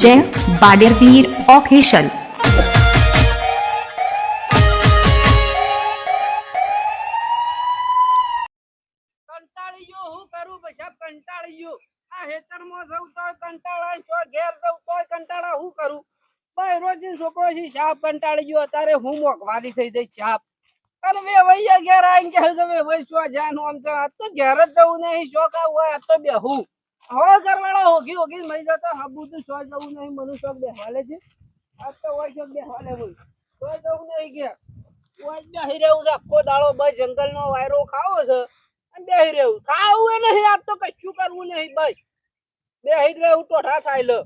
જય બાડેરવીર ઓફિશિયલ કંટાળી હું કરું આ હેતરમાં જઉં તો કંટાળા ઘેર જઉં તોય કંટાળા, હું કરું? રોજ છોકરો સાપ કંટાળી ગયો, અત્યારે હું મોકવાલી થઈ ગઈ સાપ અને બે વૈયા ઘેર આવીને કહે છે બે ભાઈ શું જાનું આમ તો? આ તો ઘેર જ જવું નહીં, શોખ આવું હોય, આ તો બેહું હો. ઘરવાળા હોગી હોગી મરી જતો હાબુ તો શોખ જવું નહીં, મને શોખ બેહવાલે છે. આ તો હોય શોખ બેહવાલે હોય. તો જવું નહીં ઘેર. હોય બેહી રહેવું છે, આખો દાડો બસ જંગલનો વાયરો ખાવો છે અને બેહી રહેવું. ખાવું નહીં, આજ તો કશું કરવું નહીં, બસ. બેહી જ રહેવું ટોઠા ખાઈ લો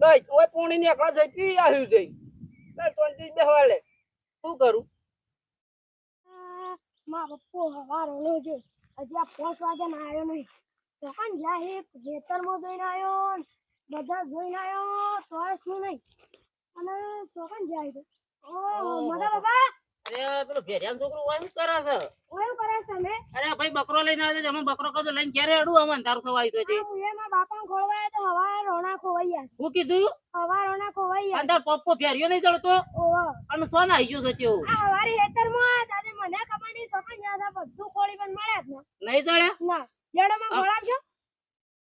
બસ પૂણી ને એકલા જઈ પી આવ્યું જઈ. બસ શાંતિ બેહવા લે. શું કરું? મારો પપ્પો હવારો ઓલો છે હજી આ પાંચ વાગે માં આવ્યો નહીં. સકન જાય એક ખેતરમાં જોઈને આવ્યો બધા જોઈને આવ્યો તો શું નહીં. અને સકન જાય છે. ઓ મજા બાબા અરે પેલો ઘેરિયાનો છોકરો હોય શું કરે છે? ઓય કરે છે અરે ભાઈ બકરો લઈને આવ્યો છે અમે બકરો કદો લઈને ક્યારે અડું અમે તારું છે હું એ મારા બાપાને ખોળવાયા તો હવા રોણા ખોવાઈ ગયા હું કીધું? હવા રોણા ખોવાઈ અંદર પપ્પો ફેર્યો નહીં ચડતો ઓહો. અને સોના આવી ગયો છે તેવું. આ હવારી ખેતરમાં તારે મને ખબર નહીં સકન યાદ ખોળી પણ મળ્યા જ નહીં જળે ના. ના જડમાં આ-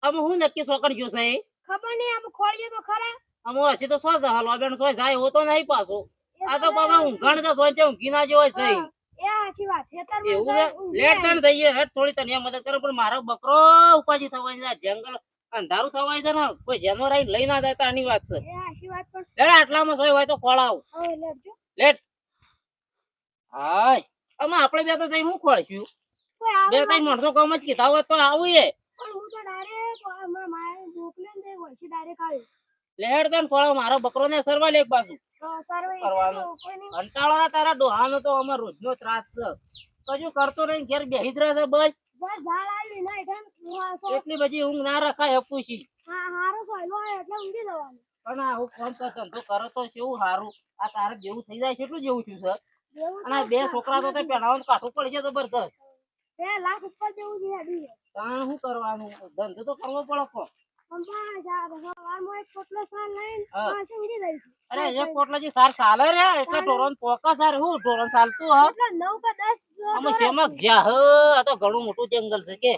અમે હું નક્કી સોકર ગયો છે ખબર નહીં અમે ખોળીએ તો ખરા. અમે હશે તો સો હાલ. બેન તો જાય એવો તો નહીં પાછો. આ તો પાછા ઊંઘાણ તો છે ઊંઘી ના જેવો હા, એ સાચી વાત. હેતર એવું લેટ. તને થઈએ હેઠ થોડી તને મદદ કરો પણ મારો બકરો ઉપાજી થવાની છે જંગલ અંધારું થવાય છે ને કોઈ જાનવર આવીને લઈ ના જાય આની વાત છે. સાચી લેડ આટલામાં સોય હોય તો ખોળાવ લેટ હાય. અમે આપણે બે તો જઈ હું ખોળશું? બે ત્રણ માણસો કામ જ કીધા હોય તો આવું એ. હું લેડ તને ફળો મારો બકરો ને સરવા લે એક બાજુ. કંટાળા તારા ડોહાનો તો અમાર રોજનો ત્રાસ છે. કશું કરતો નહીં ઘેર બેહી જ રહે બસ. એટલે બધી ઊંઘ ના રખાય હા એટલે પણ ધંધો કરો તો કેવું સારું આ તારે જેવું થઈ જાય છે એટલું જેવું છું. સર અને બે છોકરા તો પહેણાવાનું કાઠું પડી છે જબરદસ્ત બે લાખ ઉપર જેવું છે અડી તાણ શું કરવાનું? ધંધો તો કરવો પડે કો એક પોટલો અરે એક સાર ચાલે રે એટલે ઢોરણ પોકા સાર હું ઢોરણ ચાલતું હ. એટલે નવ કે દસ અમે શેમાં જ્યાં હ આ તો ઘણું મોટું જંગલ છે કે.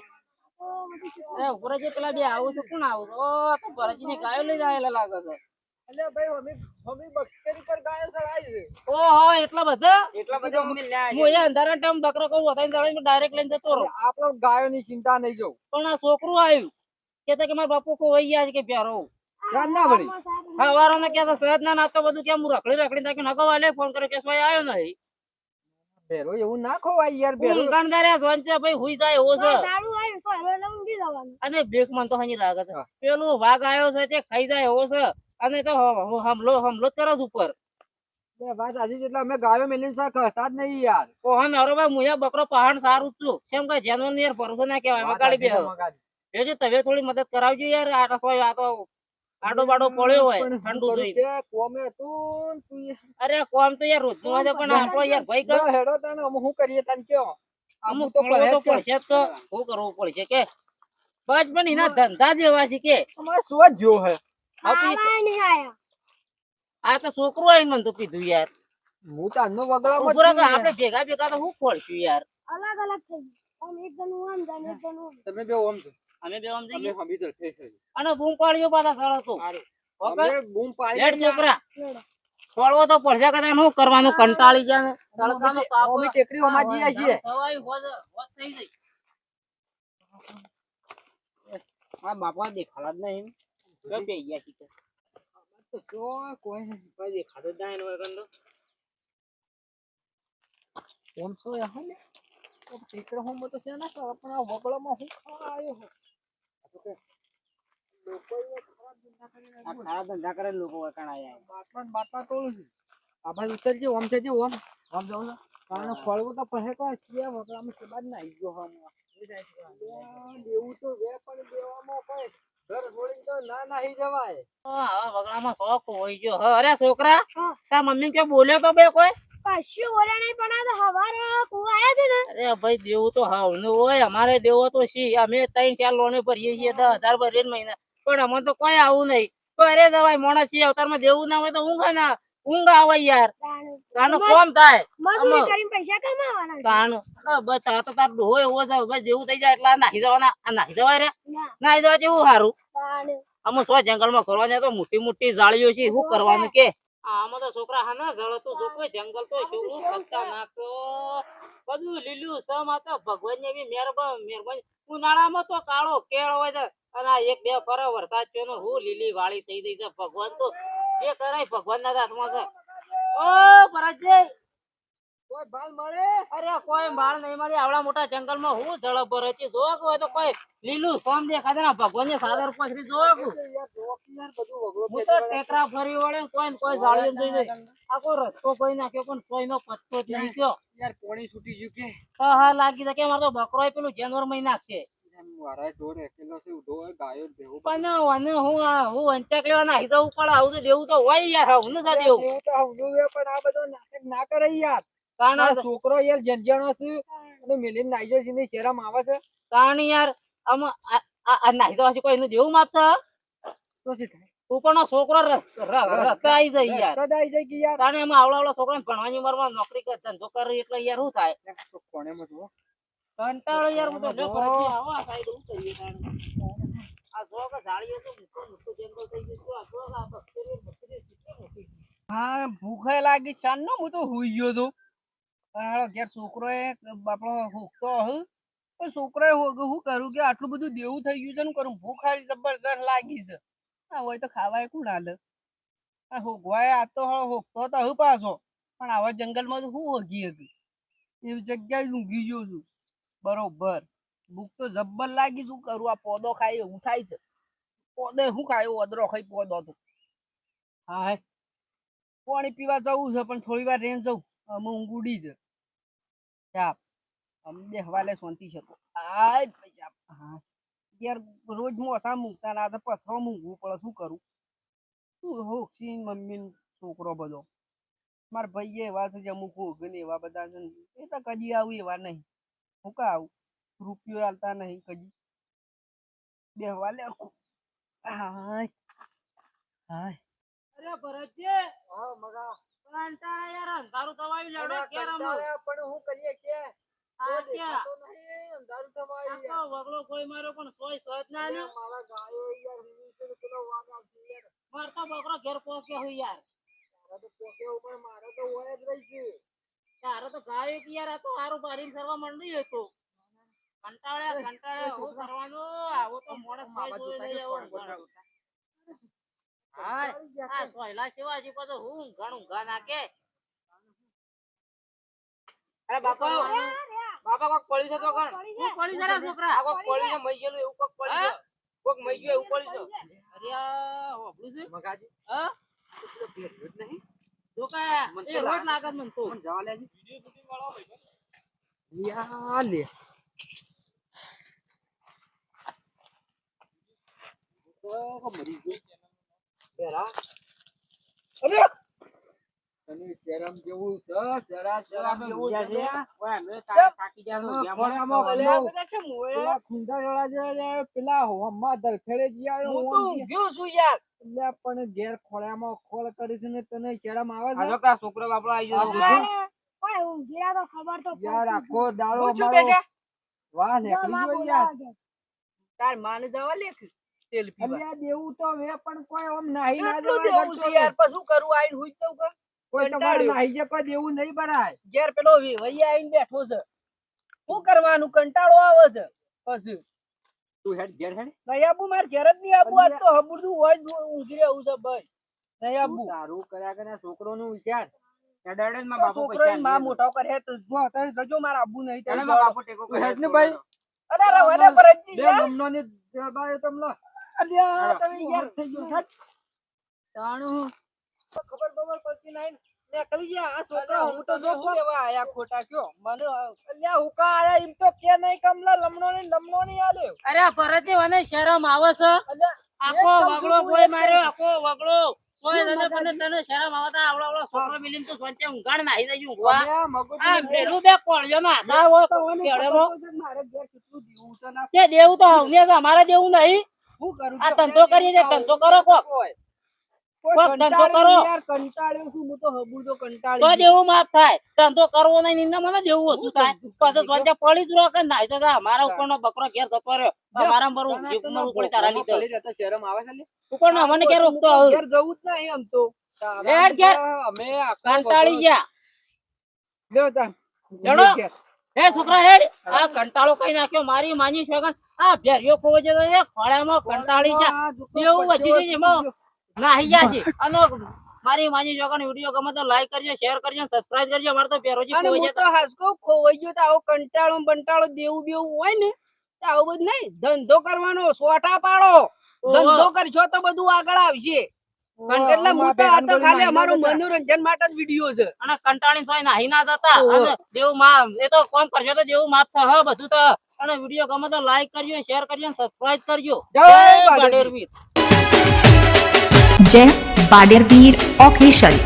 ઉપર જે પેલા બે આવું છે કોણ આવું? છે? ઓ આ તો ભરતજીની ગાયો લઈ આવેલા લાગે છે. અલ્યા ભાઈ અમે અમે બક્ષરી પર ગાયો ચડાવી છે. ઓહો એટલા બધા? એટલા બધા અમે લ્યા હું એ અંધારા ટાઈમ બકરો કહું વધારે દાડે ડાયરેક્ટ લઈને જતો રહું. આપણો ગાયોની ચિંતા નહીં જવું પણ આ છોકરું આવ્યું. કે કે મારા બાપુ ખોવાઈ ગયા છે કે પ્યારો યાદ ના પડી હા વારો ને કે સહજ ના નાતો બધું કેમ હું રખડી રખડી તાકી નગો વાલે ફોન કર્યો કે સોય આવ્યો નહીં. ભેરો એવું ના ખોવાય યાર ભેરો. સોંચે ભાઈ હુઈ જાય એવો છે. દારૂ આવ્યું સોયલો એટલે જવાનું. અને બ્રેક મન તો હજી લાગે છે પેલું વાઘ આવ્યો છે તે ખાઈ જાય એવો છે. અને તો હમલો હમલો જ કરે છે ઉપર. વાત આજે જેટલા અમે ગાયો મેલીને સા જ નહીં યાર. કોહન હરો ભાઈ મુયા બકરો પહાડ સારું છું. કેમ કે જેનો યાર ભરોસો ના કહેવાય મગાડી બે એ તમે થોડી મદદ કરાવજો યાર આ આ તો આડો બાડો પડ્યો હોય ઠંડુ જોઈ કોમે તું. અરે કોમ તો યાર રોજનું પણ આપણો યાર ભાઈ કર હેડો તને અમે શું કરીએ તને કયો? અમુક તો. પડશે તો. શું કરવું પડશે કે? બસ પણ એના ધંધા જેવા છે કે. અમારે શું જો હે? આ તો છોકરો આવીને તો યાર. હું આપણે ભેગા ભેગા તો શું ખોલશું યાર? અલગ અલગ થઈ આમ એક જણું આમ જાય એક જણું તમે બે ઓમ છો અમે બે આમ જઈએ. હમી તો થઈ છે. અને બૂમ પાડ્યો પાછા સળો તો. અમે બૂમ પાડી છોકરા. લેડો. તો પડશે કદાચ શું કરવાનું? કંટાળી ગયા તડકાનો તાપ અમે ટેકરી ઓમાં જઈએ છીએ. થવાય હોત હોત થઈ જાય આ બાપા દેખાડા જ નહીં. જો ગયા છે તો જો કોઈ નહીં. કોઈ દેખાડો હોય કંદો ઓમ છો યાર ને. તો હોમ તો છે ને પણ આ વગડામાં હું ખાવા આવ્યો હું આ તો કે લોકોએ ખરાબ ધંધા આ કરે લોકો યાર બાટલા બાટલા તોડું છું. આપણે ઉતરજે ઓમ છે ઓમ. ઓમ જાઉં કારણ ફળવું તો પહે છે કે બાદ ના આવી ગયો હમ. દેવું તો વે પણ દેવામાં કોઈ. અમારે દેવો તો શી? અમે ત્રણ ચાર લોને ભરીએ છીએ દસ હજાર ભરીએ મહિના. પણ અમારે તો કોઈ આવું નહીં. અરે દવાઈ મોણસ છીએ અવતારમાં દેવું ના હોય તો હું ના ઊંઘ આવે યાર. તાનું કોમ થાય. મજૂરી કરીને પૈસા કમાવાના. તાનું બસ તાર તો તાર ડોહો એવો છે. બસ જેવું થઈ જાય એટલે નાહી જવાના. આ નાહી જવાય રે. ના. નાહી જવા જેવું સારું તાણ. અમે સો જંગલમાં જાય તો મોટી મોટી જાળીઓ છે શું કરવાનું કે? આમાં તો છોકરા હા ના જળતું જો કોઈ જંગલ તો શું ખર્ચા નાખો. બધું લીલું સમ આ તો ભગવાનની બી મહેરબાન મહેરબાની. ઉનાળામાં તો કાળો કેળ હોય છે. અને એક બે ફરે વરસાદ છે હું લીલી વાળી થઈ ગઈ છે. ભગવાન તો જે કરે ભગવાન ના હાથમાં છે. ઓ ભરતજી. કોઈ બાલ મળે? અરે કોઈ બાળ નહીં મળી. આવડા મોટા જંગલમાં હું ઝડપ ભરે છે જોવા હોય તો કોઈ લીલું સોમ દેખાય ને ભગવાનની સાદર પછડી જો યાર જોક યાર બધું વગડો હું તો ટેકરા ફરી વળે કોઈ ને કોઈ જાળી જોઈ જાય આખો રસ્તો કોઈ નાખ્યો પણ કોઈ નો પત્તો જ નહીં થયો. યાર કોણી છૂટી ગયું કે? હા હા લાગી શકે મારો તો બકરો પેલું જાનવરમાં નાખશે વારા ઢોર એકલો છે ઉઢો હોય ગાયો ભેગું પણ અને હું આ હું વંચક લેવા નાખી દઉં પણ આવું તો દેવું તો હોય યાર હું નથી દેવું એવું તો હવનું છે પણ આ બધો નાટક ના કરે યાર. કારણ આ છોકરો યાર જંજાણો છે અને મિલિન નાઈજો છે ને શેરામ આવે છે. કારણ યાર આમ આ નાહી કોઈ એનું દેવું માપતા તો શું થાય ઉપરનો છોકરો રસ્તે આવી જાય યાર. રસ્તા આઈ જાય યાર. કારણ એમાં આવડા આવડા છોકરા ભણવાની ઉંમરમાં નોકરી કરે ધંધો કરે એટલે યાર શું થાય? કોને કોણે માં જુઓ કંટાળો યાર હું તો જો. ફરજી આવો આ સાઈડ હું કરીએ આ જો કે તો મોટું મોટું જંગલ થઈ ગયું. આ જો આ બકરીઓ ને કેટલી મોટી હા ભૂખે લાગી ચાન નો હું તો હુઈ ગયો તો પણ હાલો ઘેર છોકરો એ બાપડો હુકતો હ પણ છોકરો એ કરું કે આટલું બધું દેવું થઈ ગયું છે ને કરું? ભૂખ હારી જબરજસ્ત લાગી છે. આ હોય તો ખાવાય કોણ હાલે? આ હોગવાય આ તો હોગતો તો હું પાછો. પણ આવા જંગલમાં તો હું હોગી હતી એવી જગ્યાએ ઊંઘી ગયો છું. બરોબર. ભૂખ તો જબ્બર લાગી, શું કરું? આ પોદો ખાય હું થાય છે. પોદે શું ખાયો? અદરો ખાઈ પોદો તો હા પાણી પીવા જવું છે, પણ થોડી વાર રેન જવું. અમે ઊંઘ ઉડી છે. ચાપ અમે બે હવાલે શાંતિ ભાઈ ચાપ હા. યાર, રોજ મોસા મૂકતા ના, તો પથરો મૂકવું પડે, શું કરું? શું હોક્ષી મમ્મી છોકરો બધો? મારા ભાઈએ એવા છે જે અમુક હોગ ને એવા બધા છે એ તો કદી આવું એવા નહીં. હું કા આવું રૂપિયો આલતા નહીં કદી બે હવાલે હાય હાય અરે ભરતજી, હા મગા કંટાળા યાર અંધારું થવાયું ઘેર આમ. પણ હું કરીએ કે આ ક્યાં? અંધારું થવાય આખો વગલો કોઈ મારો પણ કોઈ સહજ ના. મારા ગાયો યાર વીસ રૂપિયાનો વાઘ આવશે યાર. મારતો બકરો ઘેર પહોંચ્યો હોય યાર મારા તો પોકે પણ મારે તો હોય જ રહી છે. તારે તો ગાયો કે યાર આ તો હારું બારીને કરવા માંડી હતો. કંટાળ્યા કંટાળ્યા. હું કરવાનું? આવો તો મોણસ માવા જોઈ લઈ આવો હાય. આ સોયલા શિવાજી પાછો હું ઘણું ઘા નાખે. અરે બાપા બાપા કોક પડી જતો કોણ હું પડી જરા છોકરા. આ કોક પડી છે, મઈ ગયેલું એવું કોક પડી ગયો છે. કોક મઈ ગયો એવું પડી છે. અરે આ હોભળું છે. મગાજી, હા? પેલો ભેંસ નહીં? ગયો. પેલા ગયા હોમમાં જે આવ્યો હું તો ઊંઘ્યો છું યાર. એટલે પણ ઘેર ખોળામાં ખોળ કરી છે ને તને શરમ આવે છે? હાલો કા છોકરો બાપડો આવી ગયો ઊંઘી રહ્યા તો ખબર તો યાર આખો દાડો હું છું બેટા. વાહ નીકળી ગયો યાર. તાર માને જવા લેખ તેલ પીવા. અલ્યા દેવું તો વે પણ કોઈ ઓમ નાહી ના કેટલું દેવું છે યાર પછી શું કરું આઈને હુઈ જવું કે કોઈ તમારે નાહી જે કોઈ દેવું નહીં ભરાય. ઘેર પેલો વૈયા આઈને બેઠો છે. શું કરવાનું? કંટાળો આવે છે. પછી તું હેડ ઘેર હેડ. નહીં આબુ મારે ઘેર જ નહીં આબુ આજ તો હબુરદું હોય ઊંઘી રહેવું છે ભાઈ. નહીં આબુ તારું કર્યા કરે છોકરોનું વિચાર. છોકરો માં મોટો કરે તો જો જજો મારે આબુ નહીં તો તું હેડ ને ભાઈ. અરે બે તમને અલ્યા તમે યાર થઈ ગયો? હેટ. તાણું. ખબર ખબર પડતી નહીં ને કરી ગયા. આ છોકરા હું તો જો હું લેવા આયા ખોટા કયો? મને અલ્યા હુકા આયા? એમ તો કે નહીં કમલા લમણો ની લમણો ની આલ્યો અરે ભરતજી મને શરમ આવે છે. આખો વગડો કોઈ માર્યો આખો વગડો તોય તને શરમ આવે આવડો આવડો છોકરો મિલીને તો સોંચે ઊંઘાણ નાહી જાય ઊંઘવા? આ પેલું બે કોળિયો ના. મારે ઘેર કેટલું દેવું છે ના તે દેવું તો હવને છે અમારે દેવું નહીં. હું કરું આ ધંધો કરીએ ધંધો કરો કોક. કોઈ કોક ધંધો કરો. યાર કંટાળ્યો છું હું તો હબુર તો તો કંટાળી માફ થાય. ધંધો કરવો નહીં નિંદા મને દેવું ઓછું થાય. પછી સોંચે પડી જ રહો કે નાહી તો અમારા ઉપરનો બકરો ઘેર જતો રહ્યો. અમારા બરું જીવ મરવું તારા લીધે. શરમ આવે છે લે? ઉપરનો અમને ક્યાં રોકતો ઘેર જવું જ નહીં આમ તો. હેડ ઘેર. અમે કંટાળી ગયા. લ્યો તાન ચડો. હે છોકરા હેડ. આ કંટાળો કઈ નાખ્યો. મારી માની છે આ ભેરિયો ખોવો છે ખોળામાં કંટાળી ગયા. એવું એમાં. જો. નાહી ગયા છે. અને મારી માની છોકન વીડિયો ગમે તો લાઈક કરજો શેર કરજો સબસ્ક્રાઇબ કરજો. અમારે તો અને ખોવાઈ હું તો હાસકો ખોવાઈ ગયો તો આવો કંટાળો ને દેવું બેવું હોય ને તો આવું બધું નહીં. ધંધો કરવાનો સોટા પાડો. ધંધો કરશો તો બધું આગળ આવશે. એટલે મોટા આ તો ખાલી અમારું મનોરંજન માટે જ વીડિયો છે. અને કંટાળી સોય નાહી ના જતા. અને દેવું એ તો કોમ કરશો? તો દેવું માફ થશે બધું તો. અને વીડિયો ગમે તો લાઈક કરજો શેર કરજો સબસ્ક્રાઇબ કરજો. જય જય. બાડેરવીર. જય બાડેરવીર ઓફિશિયલ